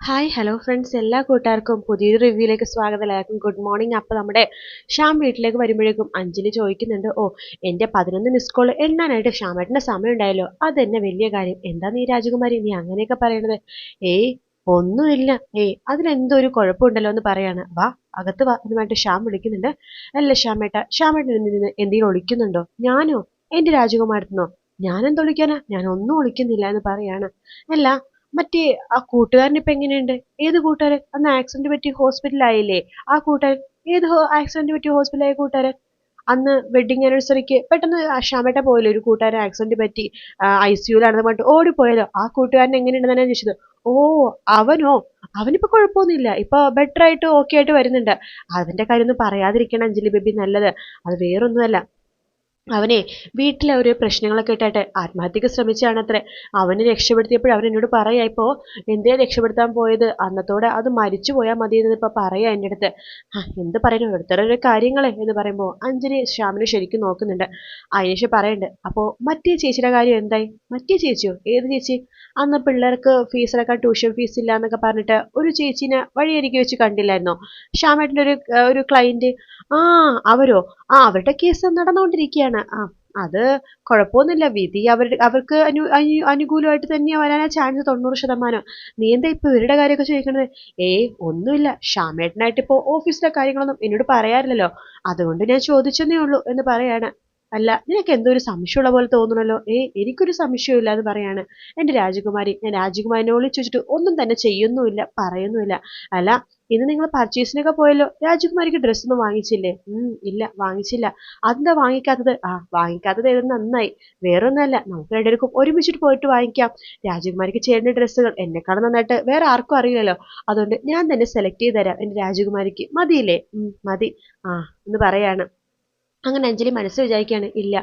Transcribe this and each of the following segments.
Hi hello friends എല്ലാ കൂട്ടുകാർക്കും പുതിയൊരു റിവ്യൂയിലേക്ക് സ്വാഗതം. ഗുഡ് മോർണിംഗ് അപ്പോൾ നമ്മുടെ ഷ്യാം വീട്ടിലേക്ക് വരുമ്പോഴേക്കും അഞ്ജലി ചോദിക്കുന്നുണ്ട് ഓ എന്റെ പതിനൊന്ന് മിസ് കോൾ എണ്ണാനായിട്ട് ഷ്യാമേട്ടന്റെ സമയം ഉണ്ടായല്ലോ. അതെന്നെ വലിയ കാര്യം. എന്താ നീ രാജകുമാരി? നീ അങ്ങനെയൊക്കെ പറയണത്. ഏയ് ഒന്നുമില്ല. ഏയ് അതിലെന്തോ ഒരു കുഴപ്പമുണ്ടല്ലോ എന്ന് പറയാണ്. വാ അകത്ത് വാ എന്നുമായിട്ട് ഷ്യാം വിളിക്കുന്നുണ്ട്. അല്ല ഷ്യാമേട്ട ഷ്യാമേട്ടൻ നിന്ന് എന്തെങ്കിലും ഒളിക്കുന്നുണ്ടോ? ഞാനോ? എന്റെ രാജകുമാരത്തിനോ? ഞാനെന്ത് ഞാൻ ഒന്നും ഒളിക്കുന്നില്ല എന്ന് പറയാണ്. അല്ല മറ്റേ ആ കൂട്ടുകാരൻ ഇപ്പൊ എങ്ങനെയുണ്ട്? ഏത് കൂട്ടുകാരൻ? അന്ന് ആക്സിഡന്റ് പറ്റി ഹോസ്പിറ്റലായില്ലേ ആ കൂട്ടുകാരൻ ഏത് ആക്സിഡന്റ് പറ്റി ഹോസ്പിറ്റലായ കൂട്ടുകാരൻ? അന്ന് വെഡിങ് ആനിവേഴ്സറിക്ക് പെട്ടെന്ന് ഷാമേട്ട പോയല്ലോ ഒരു കൂട്ടുകാരൻ ആക്സിഡന്റ് പറ്റി ഐ സിയുലാണെന്ന് പറഞ്ഞിട്ട് ഓടിപ്പോയല്ലോ. ആ കൂട്ടുകാരൻ എങ്ങനെയുണ്ടെന്ന് തന്നെ ചോദിച്ചത് ഓ അവനോ? അവനിപ്പോ കുഴപ്പമൊന്നുമില്ല. ഇപ്പൊ ബെറ്റർ ആയിട്ട് ഓക്കെ ആയിട്ട് വരുന്നുണ്ട്. അതിന്റെ കാര്യം ഒന്നും പറയാതിരിക്കണം അഞ്ജലി ബേബി നല്ലത്. അത് വേറൊന്നുമല്ല. അവനെ വീട്ടിലെ ഒരു പ്രശ്നങ്ങളൊക്കെ ഇട്ടായിട്ട് ആത്മഹത്യക്ക് ശ്രമിച്ചാണ് അത്ര അവനെ രക്ഷപ്പെടുത്തിയപ്പോൾ അവൻ എന്നോട് പറയാ ഇപ്പോ എന്തേ രക്ഷപ്പെടുത്താൻ പോയത്? അന്നത്തോടെ അത് മരിച്ചു പോയാൽ മതി എന്ന് ഇപ്പൊ പറയാ എന്റെ അടുത്ത്. ആ എന്ത് പറയുന്നു? ഓരോരുത്തരുടെ കാര്യങ്ങളെ എന്ന് പറയുമ്പോൾ അഞ്ജലി ശ്യാമിനെ ശരിക്കും നോക്കുന്നുണ്ട്. അതിനുശേഷം പറയണ്ട് അപ്പോൾ മറ്റേ ചേച്ചിയുടെ കാര്യം എന്തായി? മറ്റേ ചേച്ചിയോ? ഏത് ചേച്ചി? അന്ന് പിള്ളേർക്ക് ഫീസിലൊക്കെ ട്യൂഷൻ ഫീസ് ഇല്ല എന്നൊക്കെ പറഞ്ഞിട്ട് ഒരു ചേച്ചിനെ വഴിയരികെ വെച്ച് കണ്ടില്ലായിരുന്നോ? ശ്യാമേട്ടന്റെ ഒരു ഒരു ആ അവരോ? ആ അവരുടെ കേസ് നടന്നുകൊണ്ടിരിക്കുകയാണ് ആ അത് കുഴപ്പമൊന്നുമില്ല വിധി അവർ അവർക്ക് അനു അനു അനുകൂലമായിട്ട് തന്നെയാ വരാനാ ചാൻസ് തൊണ്ണൂറ് ശതമാനം. നീ എന്താ ഇപ്പൊ ഇവരുടെ കാര്യമൊക്കെ ചോദിക്കണത്? ഏയ് ഒന്നുമില്ല. ഷാമേട്ടനായിട്ട് ഇപ്പോ ഓഫീസിലെ കാര്യങ്ങളൊന്നും എന്നോട് പറയാറില്ലല്ലോ. അതുകൊണ്ട് ഞാൻ ചോദിച്ചെന്നേ ഉള്ളൂ എന്ന് പറയാണ്. അല്ല നിനക്ക് എന്തോ ഒരു സംശയമുള്ള പോലെ തോന്നണല്ലോ? ഏയ് എനിക്കൊരു സംശയമില്ല എന്ന് പറയാണ്. എന്റെ രാജകുമാരി ഞാൻ രാജകുമാരിനെ വിളിച്ചു വെച്ചിട്ട് ഒന്നും തന്നെ ചെയ്യുന്നുമില്ല പറയുന്നുമില്ല. അല്ല ഇന്ന് നിങ്ങൾ പർച്ചേസിനൊക്കെ പോയല്ലോ. രാജകുമാരിക്ക് ഡ്രസ്സ് ഒന്നും വാങ്ങിച്ചില്ലേ? ഉം ഇല്ല വാങ്ങിച്ചില്ല. അതെന്താ വാങ്ങിക്കാത്തത്? ആ വാങ്ങിക്കാത്തത് ഏത് നന്നായി. വേറൊന്നല്ല നമുക്ക് രണ്ടുപേർക്കും ഒരുമിച്ചിട്ട് പോയിട്ട് വാങ്ങിക്കാം. രാജകുമാരിക്ക് ചേരുന്ന ഡ്രസ്സുകൾ എന്നെക്കാളും നന്നായിട്ട് വേറെ ആർക്കും അറിയില്ലല്ലോ. അതുകൊണ്ട് ഞാൻ തന്നെ സെലക്ട് ചെയ്ത് തരാം. എന്റെ രാജകുമാരിക്ക്. മതിയില്ലേ? ഉം മതി. ആ എന്ന് പറയാണ്. അങ്ങനെ അഞ്ജലി മനസ്സ് വിചാരിക്കുകയാണ് ഇല്ല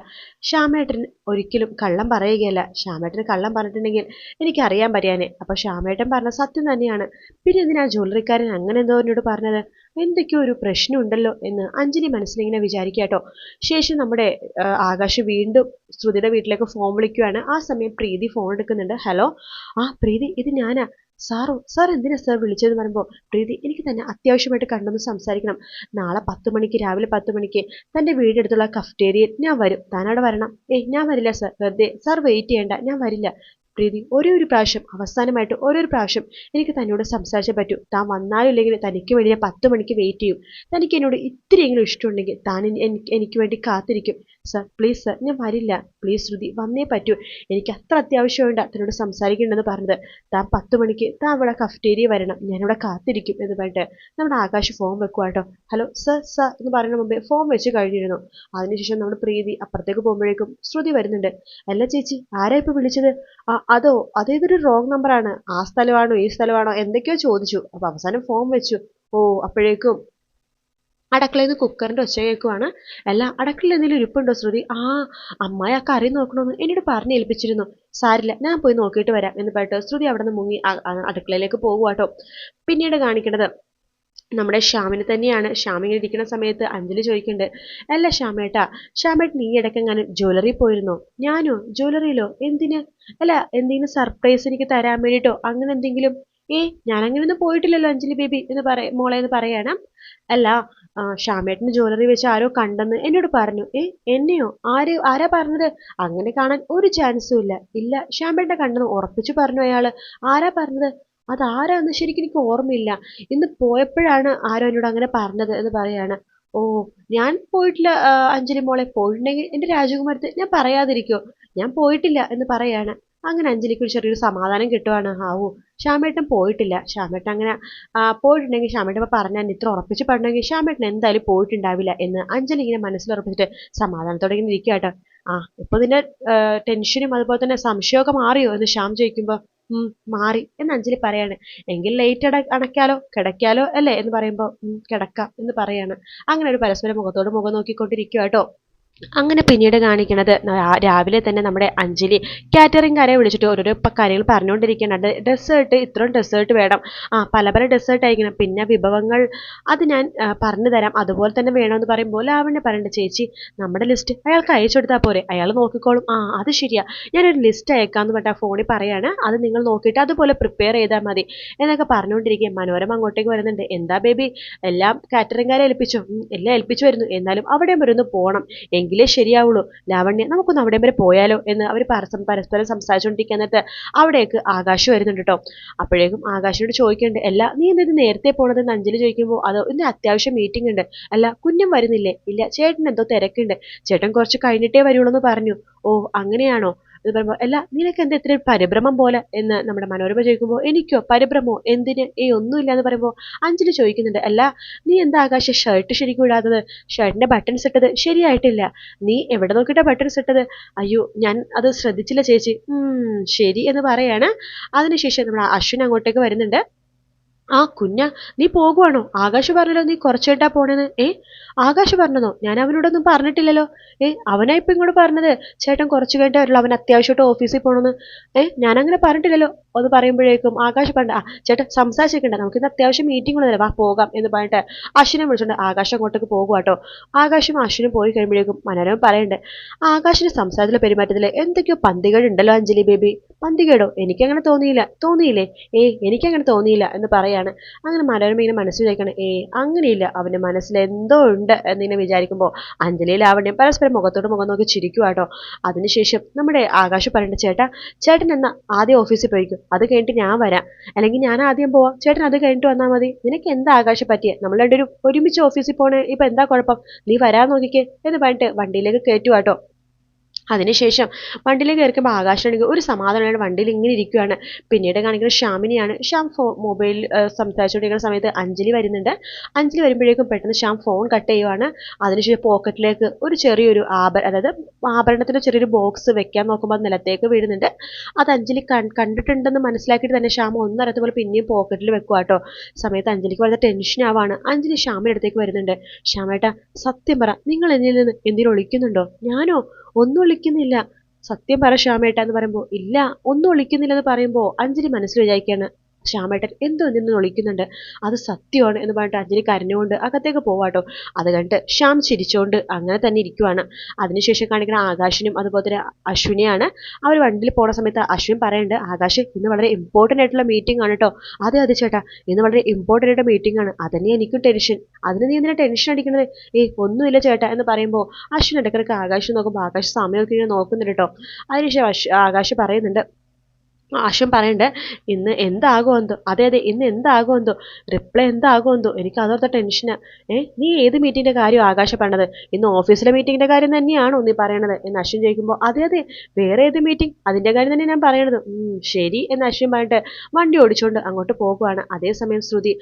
ശ്യാമേട്ടൻ ഒരിക്കലും കള്ളം പറയുകയല്ല. ശ്യാമേട്ടന് കള്ളം പറഞ്ഞിട്ടുണ്ടെങ്കിൽ എനിക്കറിയാൻ പറയാനെ അപ്പോൾ ശ്യാമേട്ടൻ പറഞ്ഞ സത്യം തന്നെയാണ്. പിന്നെ എന്തിനാ ജ്വല്ലറിക്കാരൻ അങ്ങനെ എന്തോ എന്നോട് പറഞ്ഞത്? എന്തൊക്കെയോ ഒരു പ്രശ്നമുണ്ടല്ലോ എന്ന് അഞ്ജലി മനസ്സിലിങ്ങനെ വിചാരിക്കാട്ടോ ശേഷം നമ്മുടെ ആകാശ് വീണ്ടും ശ്രുതിയുടെ വീട്ടിലേക്ക് ഫോൺ വിളിക്കുകയാണ് ആ സമയം പ്രീതി ഫോൺ എടുക്കുന്നുണ്ട്. ഹലോ? ആ പ്രീതി ഇത് ഞാനാ. സാറോ സാർ എന്തിനാ സാർ വിളിച്ചതെന്ന് പറയുമ്പോൾ പ്രീതി എനിക്ക് തന്നെ അത്യാവശ്യമായിട്ട് കണ്ടൊന്ന് സംസാരിക്കണം. നാളെ പത്ത് മണിക്ക് രാവിലെ പത്ത് മണിക്ക് തന്റെ വീടിനടുത്തുള്ള കഫ്റ്റേരിയയിൽ ഞാൻ വരും. താനവിടെ വരണം. ഏയ് ഞാൻ വരില്ല സാർ. വെറുതെ. സാർ വെയിറ്റ് ചെയ്യണ്ട. ഞാൻ വരില്ല. പ്രീതി ഒരേ ഒരു പ്രാവശ്യം അവസാനമായിട്ട് ഓരോരു പ്രാവശ്യം എനിക്ക് തന്നോട് സംസാരിച്ചേ പറ്റൂ. താൻ വന്നാലും ഇല്ലെങ്കിൽ തനിക്ക് വേണ്ടി ഞാൻ പത്ത് മണിക്ക് വെയിറ്റ് ചെയ്യും. തനിക്ക് എന്നോട് ഇത്തിരിയെങ്കിലും ഇഷ്ടമുണ്ടെങ്കിൽ താൻ എനിക്ക് വേണ്ടി കാത്തിരിക്കും. സർ പ്ലീസ് സർ ഞാൻ വരില്ല. പ്ലീസ് ശ്രുതി വന്നേ പറ്റൂ. എനിക്ക് അത്ര അത്യാവശ്യമുണ്ട് തന്നോട് സംസാരിക്കണ്ടെന്ന് പറഞ്ഞത്. താൻ പത്ത് മണിക്ക് താൻ ഇവിടെ കഫ്റ്റേരിയ വരണം. ഞാനിവിടെ കാത്തിരിക്കും എന്ന് പറഞ്ഞിട്ട് നമ്മുടെ ആകാശ് ഫോൺ വെക്കുക കേട്ടോ. ഹലോ സർ സർ എന്ന് പറയുന്ന മുമ്പേ ഫോം വെച്ച് കഴിഞ്ഞിരുന്നു. അതിനുശേഷം നമ്മുടെ പ്രീതി അപ്പുറത്തേക്ക് പോകുമ്പോഴേക്കും ശ്രുതി വരുന്നുണ്ട്. അല്ല ചേച്ചി ആരാ ഇപ്പൊ വിളിച്ചത്? ആ അതോ അതേതൊരു റോങ് നമ്പറാണ് ആ സ്ഥലമാണോ ഈ സ്ഥലമാണോ? എന്തൊക്കെയോ ചോദിച്ചു. അപ്പൊ അവസാനം ഫോം വെച്ചു. ഓ അപ്പോഴേക്കും അടക്കളയിൽ നിന്ന് കുക്കറിന്റെ ഒച്ച കേൾക്കുവാണ്. അല്ല അടക്കളയിൽ എന്തെങ്കിലും ഇരിപ്പുണ്ടോ ശ്രുതി? ആ അമ്മായി ആ കറി നോക്കണമെന്ന് എന്നോട് പറഞ്ഞു ഏൽപ്പിച്ചിരുന്നു. സാരില്ല ഞാൻ പോയി നോക്കിയിട്ട് വരാം എന്ന് പറഞ്ഞിട്ട് ശ്രുതി അവിടെ നിന്ന് മുങ്ങി അടുക്കളയിലേക്ക് പോകുവാട്ടോ. പിന്നീട് കാണിക്കണത് നമ്മുടെ ശ്യാമിന് തന്നെയാണ്. ശ്യാം ഇങ്ങനെ ഇരിക്കുന്ന സമയത്ത് അഞ്ജലി ചോദിക്കുന്നുണ്ട് അല്ല ശ്യാമേട്ടാ ശ്യാമേട്ടൻ നീ ഇടയ്ക്കെങ്ങാനും ജ്വല്ലറി പോയിരുന്നോ? ഞാനോ? ജ്വല്ലറിയിലോ? എന്തിന്? അല്ല എന്തെങ്കിലും സർപ്രൈസ് എനിക്ക് തരാൻ വേണ്ടിയിട്ടോ? അങ്ങനെ എന്തെങ്കിലും? ഏ ഒന്നും പോയിട്ടില്ലല്ലോ അഞ്ജലി ബേബി എന്ന് പറയ മോളെ എന്ന് പറയണം. അല്ല ശ്യാമേട്ടന് ജ്വല്ലറി വെച്ച് ആരോ കണ്ടെന്ന് എന്നോട് പറഞ്ഞു. ഏ എന്നെയോ? ആര് ആരാ പറഞ്ഞത്? അങ്ങനെ കാണാൻ ഒരു ചാൻസും ഇല്ല. ഇല്ല ശ്യാമേട്ടനെ കണ്ടെന്ന് ഉറപ്പിച്ചു പറഞ്ഞു അയാൾ. ആരാ പറഞ്ഞത്? അതാരാന്ന് ശരിക്കും എനിക്ക് ഓർമ്മയില്ല. ഇന്ന് പോയപ്പോഴാണ് ആരോ എന്നോട് അങ്ങനെ പറഞ്ഞത് എന്ന് പറയാണ്. ഓ ഞാൻ പോയിട്ടില്ല അഞ്ജലി മോളെ പോയിട്ടുണ്ടെങ്കിൽ എന്റെ രാജകുമാരത്തെ ഞാൻ പറയാതിരിക്കോ? ഞാൻ പോയിട്ടില്ല എന്ന് പറയാണ്. അങ്ങനെ അഞ്ജലിക്ക് ഒരു ചെറിയൊരു സമാധാനം കിട്ടുവാണ്. ഹാവു ശ്യാമേട്ടൻ പോയിട്ടില്ല. ശ്യാമേട്ടൻ അങ്ങനെ പോയിട്ടുണ്ടെങ്കിൽ ശ്യാമേട്ടൻ പറഞ്ഞാൽ ഇത്ര ഉറപ്പിച്ച് പറഞ്ഞെങ്കിൽ ശ്യാമേട്ടൻ എന്തായാലും പോയിട്ടുണ്ടാവില്ല എന്ന് അഞ്ജലി ഇങ്ങനെ മനസ്സിൽ ഉറപ്പിച്ചിട്ട് സമാധാനത്തോടെ ഇങ്ങനെ ഇരിക്കുക ആ ഇപ്പൊ ഇതിന്റെ ടെൻഷനും അതുപോലെ തന്നെ സംശയമൊക്കെ മാറിയോ എന്ന് ശ്യാം ചോദിക്കുമ്പോ? ഉം മാറി എന്ന് അഞ്ജലി പറയാണ്. എങ്കിൽ ലൈറ്റ് അട അടയ്ക്കാലോ കിടക്കാലോ അല്ലേ എന്ന് പറയുമ്പോൾ കിടക്കാം എന്ന് പറയാണ്. അങ്ങനെ ഒരു പരസ്പരം മുഖത്തോട് മുഖം നോക്കിക്കൊണ്ടിരിക്കുക കേട്ടോ അങ്ങനെ പിന്നീട് കാണിക്കുന്നത് രാവിലെ തന്നെ നമ്മുടെ അഞ്ജലി കാറ്ററിംഗ്കാരെ വിളിച്ചിട്ട് ഓരോരോ കാര്യങ്ങൾ പറഞ്ഞുകൊണ്ടിരിക്കുന്നുണ്ട് ഡെസേർട്ട് ഇത്രയും ഡെസേർട്ട് വേണം. ആ പല പല ഡെസേർട്ട് അയക്കണം പിന്നെ വിഭവങ്ങൾ അത് ഞാൻ പറഞ്ഞു തരാം. അതുപോലെ തന്നെ വേണമെന്ന് പറയുമ്പോൾ ലാവണ്യ പറയണ്ട ചേച്ചി നമ്മുടെ ലിസ്റ്റ് അയാൾക്ക് അയച്ചു കൊടുത്താൽ പോരെ. അയാൾ നോക്കിക്കോളും. ആ അത് ശരിയാ. ഞാനൊരു ലിസ്റ്റ് അയക്കാമെന്ന് പറഞ്ഞാൽ ഫോണിൽ പറയാണ്. അത് നിങ്ങൾ നോക്കിയിട്ട് അതുപോലെ പ്രിപ്പയർ ചെയ്താൽ മതി എന്നൊക്കെ പറഞ്ഞുകൊണ്ടിരിക്കുക മനോരമ അങ്ങോട്ടേക്ക് വരുന്നുണ്ട്. എന്താ ബേബി? എല്ലാം കാറ്ററിംഗ്കാരെ ഏൽപ്പിച്ചു. എല്ലാം ഏൽപ്പിച്ചു വരുന്നു. എന്നാലും അവിടെയും വരുന്നു പോകണം എങ്കിലേ ശരിയാവുള്ളൂ. ലാവണ്യ നമുക്കൊന്ന് അവിടെ വരെ പോയാലോ എന്ന് അവർ പരസ്പരം സംസാരിച്ചുകൊണ്ടിരിക്കുക എന്നിട്ട് അവിടേക്ക് ആകാശ് വരുന്നുണ്ട് കേട്ടോ അപ്പോഴേക്കും ആകാശിനോട് ചോദിക്കേണ്ട അല്ല നീ എന്താ ഇത് നേരത്തെ പോണതെന്ന് അഞ്ജലി ചോദിക്കുമ്പോൾ അത് ഇന്ന് അത്യാവശ്യം മീറ്റിംഗ് ഉണ്ട്. അല്ല കുഞ്ഞും വരുന്നില്ലേ? ഇല്ല ചേട്ടൻ എന്തോ തിരക്കുണ്ട്. ചേട്ടൻ കുറച്ച് കഴിഞ്ഞിട്ടേ വരുള്ളൂ എന്ന് പറഞ്ഞു. ഓ അങ്ങനെയാണോ? എന്ന് പറയുമ്പോൾ അല്ല നിനക്ക് എന്താ ഇത്രയും പരിഭ്രമം പോലെ? എന്ന് നമ്മുടെ മനോരമ ചോദിക്കുമ്പോൾ എനിക്കോ പരിഭ്രമോ? എന്തിന്? ഏ ഒന്നുമില്ല എന്ന് പറയുമ്പോൾ അഞ്ജലി ചോദിക്കുന്നുണ്ട് അല്ല നീ എന്താ ആകാശ ഷർട്ട് ശരിക്കും ഇടാത്തത്? ഷർട്ടിന്റെ ബട്ടൺസ് ഇട്ടത്? ശരിയായിട്ടില്ല. നീ എവിടെ നോക്കിയിട്ടാണ് ബട്ടൺസ് ഇട്ടത്? അയ്യോ ഞാൻ അത് ശ്രദ്ധിച്ചില്ല ചേച്ചി. ശരി എന്ന് പറയാണ്. അതിനുശേഷം നമ്മുടെ അശ്വിൻ അങ്ങോട്ടേക്ക് വരുന്നുണ്ട്. ആ കുഞ്ഞ നീ പോകുവാണോ? ആകാശ് പറഞ്ഞല്ലോ നീ കുറച്ചേട്ടാ പോണേന്ന്. ഏ? ആകാശ് പറഞ്ഞതോ? ഞാൻ അവനോടൊന്നും പറഞ്ഞിട്ടില്ലല്ലോ. ഏ അവനാ ഇപ്പൊ ഇങ്ങോട്ട് പറഞ്ഞത് ചേട്ടൻ കുറച്ച് കഴിഞ്ഞിട്ടേ വരുള്ളൂ അവൻ അത്യാവശ്യമായിട്ട് ഓഫീസിൽ പോണെന്ന്. ഏ ഞാൻ അങ്ങനെ പറഞ്ഞിട്ടില്ലല്ലോ. അത് പറയുമ്പോഴേക്കും ആകാശ് പറഞ്ഞ ആ ചേട്ടൻ സംസാരിച്ചിരിക്കണ്ട. നമുക്ക് ഇന്ന് അത്യാവശ്യം മീറ്റിംഗ് ഉള്ളതല്ലേ? വാ പോകാം എന്ന് പറഞ്ഞിട്ട് അശ്വിനെ വിളിച്ചിട്ടുണ്ട് ആകാശം അങ്ങോട്ടേക്ക് പോകുവാട്ടോ ആകാശും അശ്വിനും പോയി കഴിയുമ്പോഴേക്കും മനോരമ പറയുന്നുണ്ട് ആകാശിന്റെ സംസാരത്തിലെ പെരുമാറ്റത്തിൽ എന്തൊക്കെയോ പന്തികേടുണ്ടല്ലോ അഞ്ജലി ബേബി? പന്തികേടോ? എനിക്കങ്ങനെ തോന്നിയില്ല. തോന്നിയില്ലേ? ഏ എനിക്കങ്ങനെ തോന്നിയില്ല എന്ന് പറയാണ്. അങ്ങനെ മനോരമ ഇങ്ങനെ മനസ്സിൽ ഏ അങ്ങനെയില്ല. അവന്റെ മനസ്സിൽ എന്തോ ഉണ്ട് എന്നിങ്ങനെ വിചാരിക്കുമ്പോൾ അഞ്ജലി ലാവണ്യം പരസ്പരം മുഖത്തോട് മുഖം നോക്കി ചിരിക്കുവാട്ടോ അതിനുശേഷം നമ്മുടെ ആകാശ് പറയേണ്ട ചേട്ടാ ചേട്ടൻ എന്നാ ആദ്യം ഓഫീസിൽ പോയിക്കും അത് കഴിഞ്ഞിട്ട് ഞാൻ വരാം. അല്ലെങ്കിൽ ഞാൻ ആദ്യം പോവാം. ചേട്ടൻ അത് കഴിഞ്ഞിട്ട് വന്നാൽ മതി. നിനക്ക് എന്താ ആകാശം പറ്റിയ? നമ്മൾ ഒരു ഒരുമിച്ച് ഓഫീസിൽ പോണേ. ഇപ്പൊ എന്താ കുഴപ്പം? നീ വരാൻ നോക്കിക്കേ എന്ന് പറഞ്ഞിട്ട് വണ്ടിയിലേക്ക് കയറ്റുവാട്ടോ അതിനുശേഷം വണ്ടിയിലേക്ക് കയറിക്കുമ്പോൾ ആകാശമാണെങ്കിൽ ഒരു സമാധാനമായിട്ട് വണ്ടിയിൽ ഇങ്ങനെ ഇരിക്കുകയാണ് പിന്നീട് കാണിക്കുന്നത് ഷ്യാമിനെയാണ് ശ്യാം ഫോ മൊബൈൽ സംസാരിച്ചുകൊണ്ടിരിക്കുന്ന സമയത്ത് അഞ്ജലി വരുന്നുണ്ട്. അഞ്ജലി വരുമ്പോഴേക്കും പെട്ടെന്ന് ശ്യാം ഫോൺ കട്ട് ചെയ്യുവാണ്. അതിനുശേഷം പോക്കറ്റിലേക്ക് ഒരു ചെറിയൊരു ആഭ അതായത് ആഭരണത്തിന്റെ ചെറിയൊരു ബോക്സ് വെക്കാൻ നോക്കുമ്പോൾ നിലത്തേക്ക് വീഴുന്നുണ്ട്. അത് അഞ്ജലി കണ്ടിട്ടുണ്ടെന്ന് മനസ്സിലാക്കിയിട്ട് തന്നെ ശ്യാം ഒന്നരത്ത പോലെ പിന്നെയും പോക്കറ്റിൽ വെക്കുക കേട്ടോ സമയത്ത് അഞ്ജലിക്ക് വളരെ ടെൻഷൻ ആവാണ്. അഞ്ജലി ശ്യാമിന്റെ അടുത്തേക്ക് വരുന്നുണ്ട്. ഷ്യാമേട്ട സത്യം പറ നിങ്ങൾ എന്നിൽ നിന്ന് എന്തിനും ഒളിക്കുന്നുണ്ടോ? ഞാനോ? ഒന്നും ഒളിക്കുന്നില്ല സത്യം പറ ശ്യാമേട്ട എന്ന് പറയുമ്പോൾ ഇല്ല ഒന്നും ഒളിക്കുന്നില്ലെന്ന് പറയുമ്പോൾ അഞ്ജലി മനസ്സിൽ വിചാരിക്കുകയാണ് ശ്യാമേട്ടൻ എന്തോ നിന്ന് ഒളിക്കുന്നുണ്ട് അത് സത്യമാണ് എന്ന് പറഞ്ഞിട്ട് അഞ്ജലി കരഞ്ഞുകൊണ്ട് അകത്തേക്ക് പോവാട്ടോ. അത് കണ്ടിട്ട് ശ്യാം ചിരിച്ചുകൊണ്ട് അങ്ങനെ തന്നെ ഇരിക്കുവാണ്. അതിനുശേഷം കാണിക്കുന്ന ആകാശിനും അതുപോലെ തന്നെ അശ്വിനെയാണ്. അവർ വണ്ടിയിൽ പോണ സമയത്ത് അശ്വിൻ പറയുന്നുണ്ട് ആകാശ് ഇന്ന് വളരെ ഇമ്പോർട്ടന്റ് ആയിട്ടുള്ള മീറ്റിംഗ് ആണ് കേട്ടോ അതെ അതെ ചേട്ടാ. ഇന്ന് വളരെ ഇമ്പോർട്ടന്റ് ആയിട്ട് മീറ്റിംഗ് ആണ്. അതന്നെ എനിക്കും ടെൻഷൻ അതിന് നീ എന്തിനാ ടെൻഷൻ അടിക്കണത്? ഏയ് ഒന്നുമില്ല ചേട്ടാ. എന്ന് പറയുമ്പോൾ അശ്വിൻ ഇടയ്ക്കിടയ്ക്ക് ആകാശം നോക്കുമ്പോൾ ആകാശ് സമയമൊക്കെ ഇങ്ങനെ നോക്കുന്നുണ്ട് കേട്ടോ അതിനുശേഷം ആകാശ് പറയുന്നുണ്ട് ആശം പറയണ്ടേ ഇന്ന് എന്താകുമെന്തോ അതെ അതെ ഇന്ന് എന്താകുമെന്തോ റിപ്ലൈ എന്താകുമെന്തോ എനിക്ക് അതോർത്ത ടെൻഷനാ ഏ നീ ഏത് മീറ്റിംഗിന്റെ കാര്യം ആകാശം പറഞ്ഞത് ഇന്ന് ഓഫീസിലെ മീറ്റിങ്ങിന്റെ കാര്യം തന്നെയാണോ നീ പറയണത്? എന്ന് അശ്വിൻ ചോദിക്കുമ്പോൾ അതെ അതെ വേറെ ഏത് മീറ്റിംഗ് അതിന്റെ കാര്യം തന്നെ ഞാൻ പറയണത്. ശരി എന്ന് അശ്വിൻ പറഞ്ഞിട്ട് വണ്ടി ഓടിച്ചുകൊണ്ട് അങ്ങോട്ട് പോകുവാണ് അതേസമയം ശ്രുതി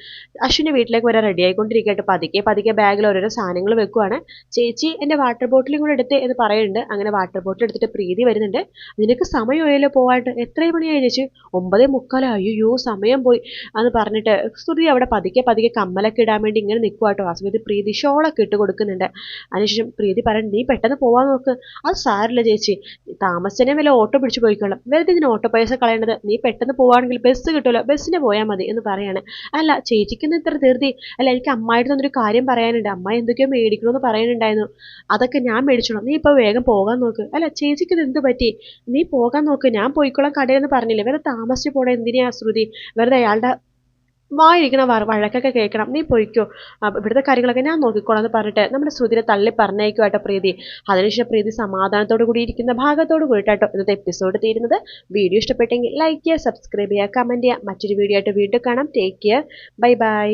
അശ്വിന്റെ വീട്ടിലേക്ക് വരാൻ റെഡി ആയിക്കൊണ്ടിരിക്കട്ടെ പതുക്കെ പതുക്കെ ബാഗിൽ ഓരോരോ സാധനങ്ങൾ വെക്കുവാണ്. ചേച്ചി എന്റെ വാട്ടർ ബോട്ടിലും കൂടെ എടുത്തേ എന്ന് പറയുന്നുണ്ട്. അങ്ങനെ വാട്ടർ ബോട്ടിൽ എടുത്തിട്ട് പ്രീതി വരുന്നുണ്ട്. നിനക്ക് സമയമായല്ലോ പോവായിട്ട് എത്ര മണിയായി ചേച്ചി ഒമ്പതേ മുക്കാലായി അയ്യോ സമയം പോയി എന്ന് പറഞ്ഞിട്ട് ശ്രുതി അവിടെ പതുക്കെ പതുക്കെ കമ്മലൊക്കെ ഇടാൻ വേണ്ടി ഇങ്ങനെ നിൽക്കുക കേട്ടോ. ആ സമയത്ത് പ്രീതി ഷോളൊക്കെ ഇട്ട് കൊടുക്കുന്നുണ്ട്. അതിനുശേഷം പ്രീതി പറയുന്നത് നീ പെട്ടെന്ന് പോവാൻ നോക്ക്. അത് സാരില്ല ചേച്ചി. താമസിച്ചതിനെ വല്ല ഓട്ടോ പിടിച്ച് പോയിക്കോളാം. വെറുതെ ഇതിന് ഓട്ടോ പൈസ കളയേണ്ടത്. നീ പെട്ടെന്ന് പോവാണെങ്കിൽ ബസ് കിട്ടുമല്ലോ. ബസ്സിന് പോയാൽ മതി എന്ന് പറയാണ്. അല്ല ചേച്ചിക്കൊന്നും ഇത്ര ധൃതി. അല്ല എനിക്ക് അമ്മായിട്ട് തന്നൊരു കാര്യം പറയാനുണ്ട്. അമ്മ എന്തൊക്കെയോ മേടിക്കണമെന്ന് പറയാനുണ്ടായിരുന്നു. അതൊക്കെ ഞാൻ മേടിച്ചോളാം. നീ ഇപ്പോൾ വേഗം പോകാൻ നോക്ക്. അല്ല ചേച്ചിക്ക് എന്ത് പറ്റി? നീ പോകാൻ നോക്ക്. ഞാൻ പോയിക്കോളാം കടയെന്ന് പറഞ്ഞില്ലേ? വെറുതെ താമസിച്ചു പോണേ എന്തിനാ ശ്രുതി? വെറുതെ അയാളുടെ വായിരിക്കണ വഴക്കൊക്കെ കേൾക്കണം. നീ പൊയ്ക്കോ. ഇവിടുത്തെ കാര്യങ്ങളൊക്കെ ഞാൻ നോക്കിക്കോളാം എന്ന് പറഞ്ഞിട്ട് നമ്മുടെ ശ്രുതിനെ തള്ളി പറഞ്ഞേക്കുവാട്ടോ പ്രീതി. അതിനുശേഷം പ്രീതി സമാധാനത്തോടു കൂടി ഇരിക്കുന്ന ഭാഗത്തോട് കൂടിയിട്ടോ ഇന്നത്തെ എപ്പിസോഡ് തീരുന്നത്. വീഡിയോ ഇഷ്ടപ്പെട്ടെങ്കിൽ ലൈക്ക് ചെയ്യുക സബ്സ്ക്രൈബ് ചെയ്യുക കമന്റ് ചെയ്യുക. മറ്റൊരു വീഡിയോ ആയിട്ട് വീണ്ടും കാണാം. Take care bye bye